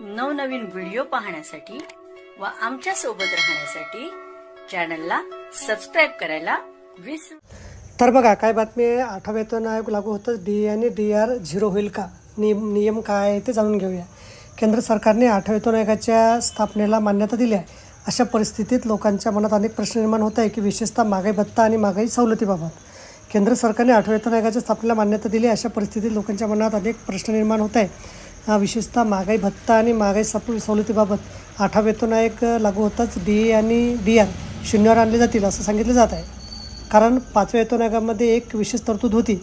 नवनवीन व्हिडिओ पाहण्यासाठी व आमच्यासोबत राहण्यासाठी चॅनलला सबस्क्राईब करायला विसरू तर बघा काय बातमी आहे? आठवा वेतन आयोग लागू होतं. डी आणि डी आर झिरो होईल का? नियम नियम काय आहे ते जाणून घेऊया. केंद्र सरकारने आठव्या वेतन आयोगाच्या स्थापनेला मान्यता दिली आहे. अशा परिस्थितीत लोकांच्या मनात अनेक प्रश्न निर्माण होत आहे की विशेषतः महागाई भत्ता आणि महागाई सवलतीबाबत केंद्र सरकारने आठव्या वेतन आयोगाच्या स्थापनेला मान्यता दिली आहे. अशा परिस्थितीत लोकांच्या मनात अनेक प्रश्न निर्माण होत आहे विशेषतः महागाई भत्ता आणि महागाई सप सवलतीबाबत आठा वेतन आयोग लागू होताच डी ए आणि डी आर शून्यावर आणले जातील असं सांगितलं जात आहे. कारण पाचव्या वेतन आयोगामध्ये एक विशेष तरतूद होती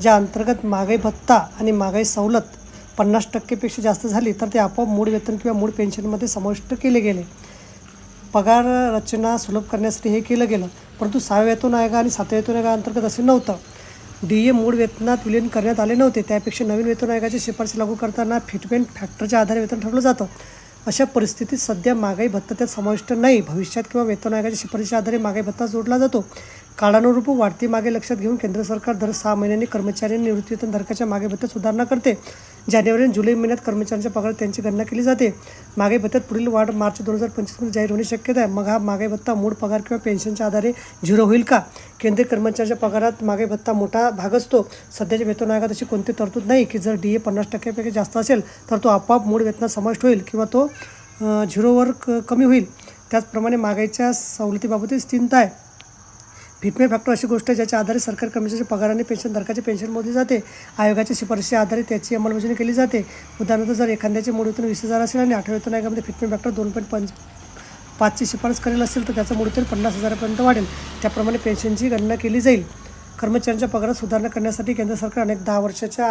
ज्या अंतर्गत महागाई भत्ता आणि महागाई सवलत पन्नास टक्केपेक्षा जास्त झाली तर ते आपोआप मूळ वेतन किंवा मूळ पेन्शनमध्ये समाविष्ट केले गेले. पगार रचना सुलभ करण्यासाठी हे केलं गेलं परंतु सहाव्या वेतन आयोगा आणि सातव्या वेतन आयोगाअंतर्गत असे नव्हतं. डी ए मूळ वेतनात विलीन करण्यात आले नव्हते. त्यापेक्षा नवीन वेतन आयोगाची शिफारशी लागू करताना फिटमेंट फॅक्टरच्या आधारे वेतन ठरवलं जातं. अशा परिस्थितीत सध्या महागाई भत्ता त्यात समाविष्ट नाही. भविष्यात किंवा वेतन आयोगाच्या शिफारसीच्या आधारे महागाई भत्ता जोडला जातो. काळानुरूप वाढती मागे लक्षात घेऊन केंद्र सरकार दर सहा महिन्यांनी कर्मचारी निवृत्ती वेतन धारकाच्या मागे भत्त्यात सुधारणा करते. जानेवारी आणि जुलै महिन्यात कर्मचाऱ्यांच्या पगार त्यांची गणना केली जाते. मागे भत्त्यात पुढील वाढ मार्च दोन हजार पंचवीसमध्ये जाहीर होणे शक्यता आहे. मग हा मागे भत्ता मूळ पगार किंवा पेन्शनच्या आधारे झिरो होईल का? केंद्रीय कर्मचाऱ्यांच्या पगारात मागे भत्ता मोठा भाग असतो. सध्याच्या वेतन आयोगात अशी कोणती तरतूद नाही की जर डी ए पन्नास टक्क्यापेक्षा जास्त असेल तर तो आपोआप मूळ वेतनात समाविष्ट होईल किंवा तो झिरोवर क कमी होईल. त्याचप्रमाणे मागाईच्या सवलतीबाबतही स्थिरता आहे. फिटमे फॅक्टर अशी गोष्ट आहे ज्याच्या आधारे सरकारी कर्मचाऱ्याच्या पगार आणि पेन्शन पेन्शन मोजली जाते. आयोगाच्या शिफारशीच्या आधारे त्याची अंमलबजावणी केली जाते. उदाहरणार्थ जर एखाद्याचे मूळ वेतन वीस हजार असेल आणि आठव्या वेतन आयोगामध्ये फिटमे फॅक्टर दोन पॉईंट पंच पाचची शिफारस करेल असेल तर त्याचं मूळ वेतन पन्नास हजारापर्यंत वाढेल. त्याप्रमाणे पेन्शनची गणना केली जाईल. कर्मचाऱ्यांच्या पगारात सुधारणा करण्यासाठी केंद्र सरकार अनेक दहा वर्षाच्या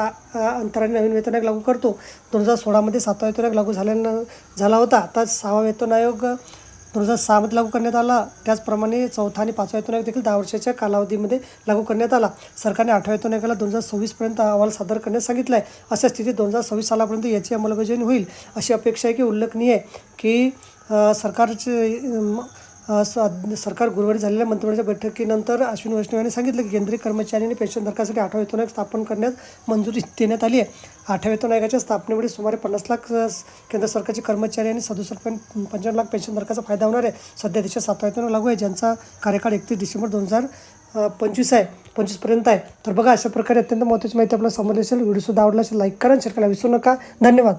अंतराने नवीन वेतन आयोग लागू करतो. दोन हजार सोळामध्ये सातवा वेतन आयोग लागू झाल्यानं झाला होता. आता सहावा वेतन आयोग दोन हजार सहामध्ये लागू करण्यात आला. त्याचप्रमाणे चौथा आणि पाचवा वेतन आयोग देखील दहा वर्षाच्या कालावधीमध्ये लागू करण्यात आला. सरकारने आठव्या वेतन आयोगाला दोन हजार सव्वीसपर्यंत अहवाल सादर करण्यास सांगितलं आहे अशा स्थितीत दोन हजार सव्वीस सालापर्यंत याची अंमलबजावणी होईल अशी अपेक्षा आहे की उल्लेखनीय आहे की सरकारचे स- सरकार गुरुवारी झालेल्या मंत्रिमंडळाच्या बैठकीनंतर अश्विनी वैष्णव यांनी सांगितलं की केंद्रीय कर्मचारी आणि पेन्शनधारकासाठी आठवा वेतन आयोग स्थापन करण्यास मंजुरी देण्यात आली आहे. आठव्या वेतन आयोगाच्या स्थापनेमुळे सुमारे पन्नास लाख केंद्र सरकारचे कर्मचारी आणि सदुसष्ट पॉईंट पंच्याण्णव लाख पेन्शनधारकाचा फायदा होणार आहे. सध्या देशात सातवा वेतन लागू आहे ज्यांचा कार्यकाळ एकतीस डिसेंबर दोन हजार पंचवीस आहे पंचवीसपर्यंत आहे. तर बघा अशा प्रकारे अत्यंत महत्त्वाची माहिती आपल्याला समजली असेल व्हिडिओसुद्धा आवडला असेल लाईक करा शेअर करायला विसरू नका. धन्यवाद.